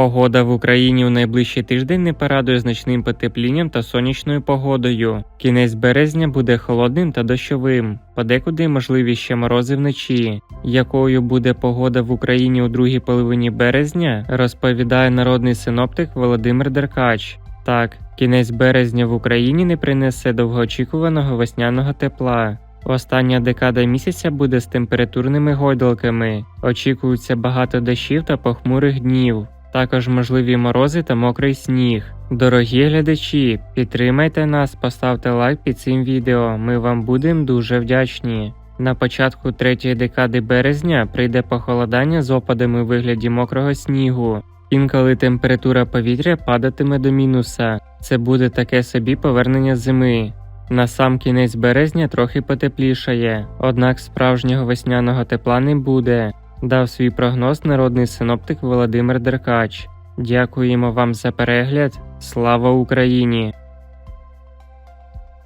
Погода в Україні у найближчий тиждень не порадує значним потеплінням та сонячною погодою. Кінець березня буде холодним та дощовим, подекуди можливі ще морози вночі. Якою буде погода в Україні у другій половині березня, розповідає народний синоптик Володимир Деркач. Так, кінець березня в Україні не принесе довгоочікуваного весняного тепла. Остання декада місяця буде з температурними гойдалками. Очікується багато дощів та похмурих днів. Також можливі морози та мокрий сніг. Дорогі глядачі, підтримайте нас, поставте лайк під цим відео. Ми вам будемо дуже вдячні. На початку третьої декади березня прийде похолодання з опадами у вигляді мокрого снігу. Інколи температура повітря падатиме до мінуса. Це буде таке собі повернення зими. На сам кінець березня трохи потеплішає, однак справжнього весняного тепла не буде. Дав свій прогноз народний синоптик Володимир Деркач. Дякуємо вам за перегляд. Слава Україні!